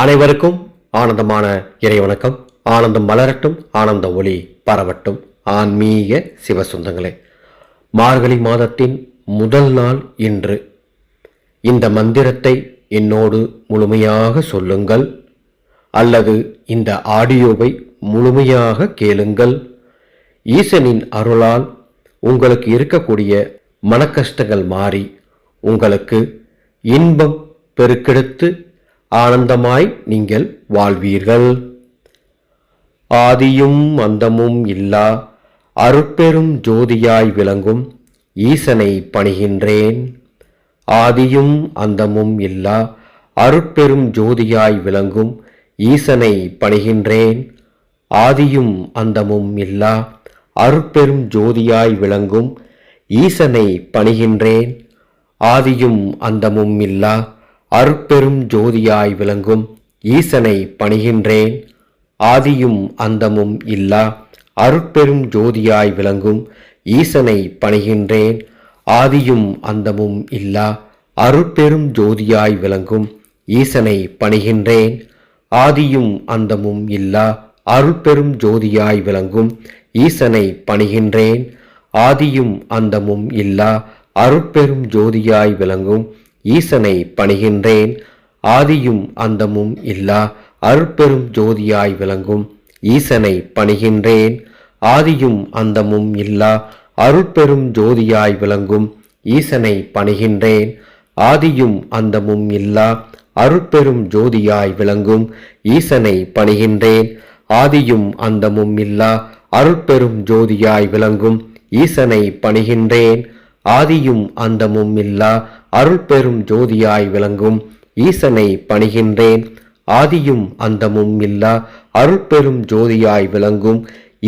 அனைவருக்கும் ஆனந்தமான இறைவணக்கம். ஆனந்தம் மலரட்டும் ஆனந்த ஒளி பரவட்டும். ஆன்மீக சிவசுந்தங்களே மார்கழி மாதத்தின் முதல் நாள் இன்று. இந்த மந்திரத்தை என்னோடு முழுமையாக சொல்லுங்கள் அல்லது இந்த ஆடியோவை முழுமையாக கேளுங்கள். ஈசனின் அருளால் உங்களுக்கு இருக்கக்கூடிய மனக்கஷ்டங்கள் மாறி உங்களுக்கு இன்பம் பெருக்கெடுத்து ஆனந்தமாய் நீங்கள் வாழ்வீர்கள். ஆதியும் அந்தமும் இல்லா அருட்பெரும் ஜோதியாய் விளங்கும் ஈசனை பணிகின்றேன். ஆதியும் அந்தமும் இல்லா அருட்பெரும் ஜோதியாய் விளங்கும் ஈசனை பணிகின்றேன். ஆதியும் அந்தமும் இல்லா அருட்பெரும் ஜோதியாய் விளங்கும் ஈசனை பணிகின்றேன். ஆதியும் அந்தமும் இல்லா அருட்பெரும் ஜோதியாய் விளங்கும் ஈசனை பணிகின்றேன். ஆதியும் அந்தமும் இல்லா அருட்பெரும் ஜோதியாய் விளங்கும் ஈசனை பணிகின்றேன். ஆதியும் அந்தமும் இல்லா அருட்பெரும் ஜோதியாய் விளங்கும் ஈசனை பணிகின்றேன். ஆதியும் அந்தமும் இல்லா அருட்பெரும் ஜோதியாய் விளங்கும் ஈசனை பணிகின்றேன். ஆதியும் அந்தமும் இல்லா அருட்பெரும் ஜோதியாய் விளங்கும் ஈசனை பணிகின்றேன். ஆதியும் அந்தமும் இல்லா அருட்பெரும் ஜோதியாய் விளங்கும். ஈசனை பணிகின்றேன். ஆதியும் அந்தமும் இல்லா அருட்பெரும் ஜோதியாய் விளங்கும். ஈசனை பணிகின்றேன். ஆதியும் அந்தமும் இல்லா அருட்பெரும் ஜோதியாய் விளங்கும். ஈசனை பணிகின்றேன். ஆதியும் அந்தமும் இல்லா அருட்பெரும் ஜோதியாய் விளங்கும். ஈசனை பணிகின்றேன். ஆதியும் அந்தமும் இல்லா அருட்பெரும் ஜோதியாய் விளங்கும் ஈசனை பணிகின்றேன். ஆதியும் அந்தமும் இல்லா அருட்பெரும் ஜோதியாய் விளங்கும்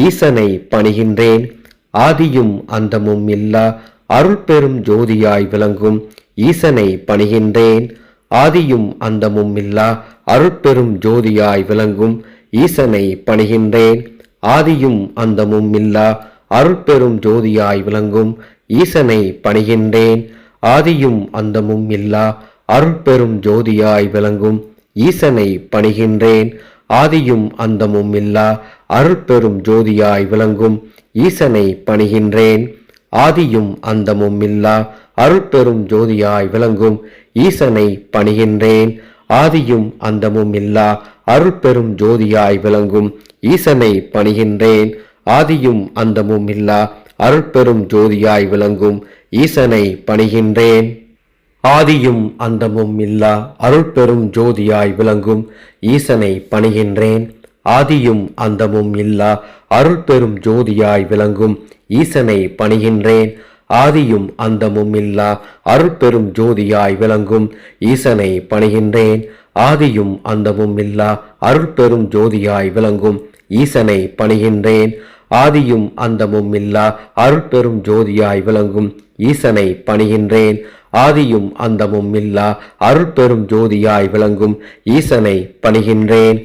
ஈசனை பணிகின்றேன். ஆதியும் அந்தமும் இல்லா அருள்பெரும் ஜோதியாய் விளங்கும் ஈசனை பணிகின்றேன். ஆதியும் அந்தமும் இல்லா அருட்பெரும் ஜோதியாய் விளங்கும் ஈசனை பணிகின்றேன். ஆதியும் அந்தமும் இல்லா அருட்பெரும் ஜோதியாய் விளங்கும் ஈசனை பணிகின்றேன். ஆதியும் அந்தமும் இல்லா அருட்பெரும் ஜோதியாய் விளங்கும். ஈசனை பணிகின்றேன். ஆதியும் அந்தமும் இல்லா அருட்பெரும் ஜோதியாய் விளங்கும். ஈசனை பணிகின்றேன். ஆதியும் அந்தமும் இல்லா அருட்பெரும் ஜோதியாய் விளங்கும். ஈசனை பணிகின்றேன். ஆதியும் அந்தமும் இல்லா அருட்பெரும் ஜோதியாய் விளங்கும். ஈசனை பணிகின்றேன். ஆதியும் அந்தமும் இல்லா அருட்பெரும் ஜோதியாய் விளங்கும் ஈசனை பணிகின்றேன். ஆதியும் அந்தமும் இல்லா அருட்பெரும் ஜோதியாய் விளங்கும் ஈசனை பணிகின்றேன். ஆதியும் அந்தமும் இல்லா அருட்பெரும் ஜோதியாய் விளங்கும் ஈசனை பணிகின்றேன். ஆதியும் அந்தமும் இல்லா அருட்பெரும் ஜோதியாய் விளங்கும் ஈசனை பணிகின்றேன். ஆதியும் அந்தமும் இல்லா அருட்பெரும் ஜோதியாய் விளங்கும் ஈசனை பணிகின்றேன். ஆதியும் அந்தமும் இல்லா அருட்பெரும் ஜோதியாய் விளங்கும் ஈசனை பணிகின்றேன். ஆதியும் அந்தமும் இல்லா அருட்பெரும் ஜோதியாய் விளங்கும் ஈசனை பணிகின்றேன்.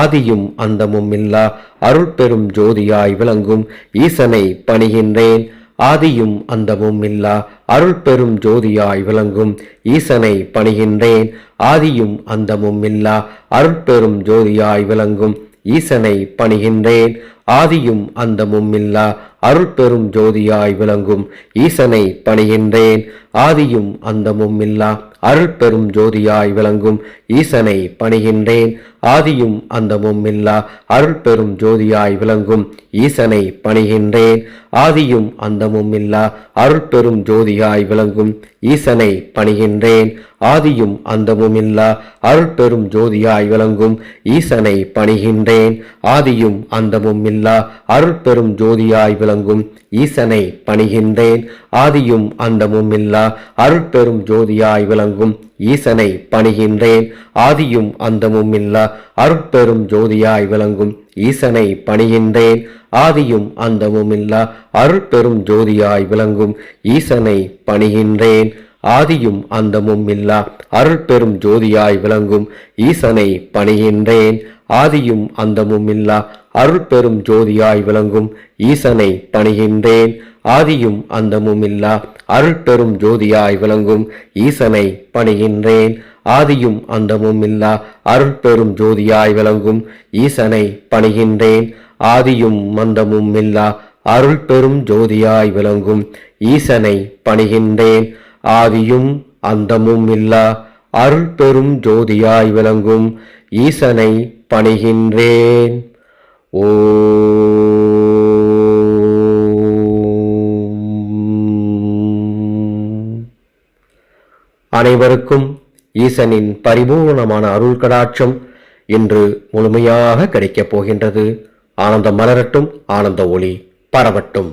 ஆதியும் அந்தமும் இல்லா அருட்பெரும் ஜோதியாய் விளங்கும் ஈசனை பணிகின்றேன். ஆதியும் அந்தமும் இல்லா அருள்பெரும் ஜோதியாய் விளங்கும் ஈசனை பணிகின்றேன். ஆதியும் அந்தமும் இல்லா அருட்பெரும் ஜோதியாய் விளங்கும் ஈசனை பணிகின்றேன். ஆதியும் அந்தமும் இல்லா அருட்பெரும் ஜோதியாய் விளங்கும் ஈசனை பணிகின்றேன். ஆதியும் அந்தமும் இல்லா அருட்பெரும் ஜோதியாய் விளங்கும் ஈசனை பணிகின்றேன். ஆதியும் அந்தமும் இல்லா அருட்பெரும் ஜோதியாய் விளங்கும் ஈசனை பணிகின்றேன். ஆதியும் அந்தமும் இல்லா அருட்பெரும் ஜோதியாய் விளங்கும் ஈசனை பணிகின்றேன். ஆதியும் அந்தமும் இல்லா அருட்பெரும் ஜோதியாய் விளங்கும் ஈசனை பணிகின்றேன். ஆதியும் அந்தமும் இல்லா அருட்பெரும் ஜோதியாய் விளங்கும் ஈசனை பணிகின்றேன். ஆதியும் அந்தமும் இல்லா அருட்பெரும் ஜோதியாய் விளங்கும் ஈசனை பணிகின்றேன். ஆதியும் அந்தமும் இல்லா அருட்பெரும் ஜோதியாய் விளங்கும் ஈசனை பணிகின்றேன். ஆதியும் அந்தமும் இல்லா அருட்பெரும் ஜோதியாய் விளங்கும் ஈசனை பணிகின்றேன். ஆதியும் அந்தமும் இல்லா அருட்பெரும் ஜோதியாய் விளங்கும் ஈசனை பணிகின்றேன். ஆதியும் அந்தமும் இல்லா அருள் பெரும் ஜோதியாய் விளங்கும் ஈசனை பணிகின்றேன் ஆதியும் அந்தமும் இல்லா அருள் பெரும் ஜோதியாய் விளங்கும் ஈசனை பணிகின்றேன். ஆதியும் அந்தமும் இல்லா அருள் பெரும் ஜோதியாய் விளங்கும் ஈசனை பணிகின்றேன். ஆதியும் மந்தமும் இல்லா அருள் பெரும் ஜோதியாய் விளங்கும் ஈசனை பணிகின்றேன். ஆதியும் அந்தமும் இல்லா அருள் பெரும் ஜோதியாய் விளங்கும் ஈசனை பணிகின்றேன். ஓ அனைவருக்கும் ஈசனின் பரிபூர்ணமான அருள் கடாட்சம் இன்று முழுமையாக கிடைக்கப் போகின்றது. ஆனந்தம் மலரட்டும் ஆனந்த ஒளி பரவட்டும்.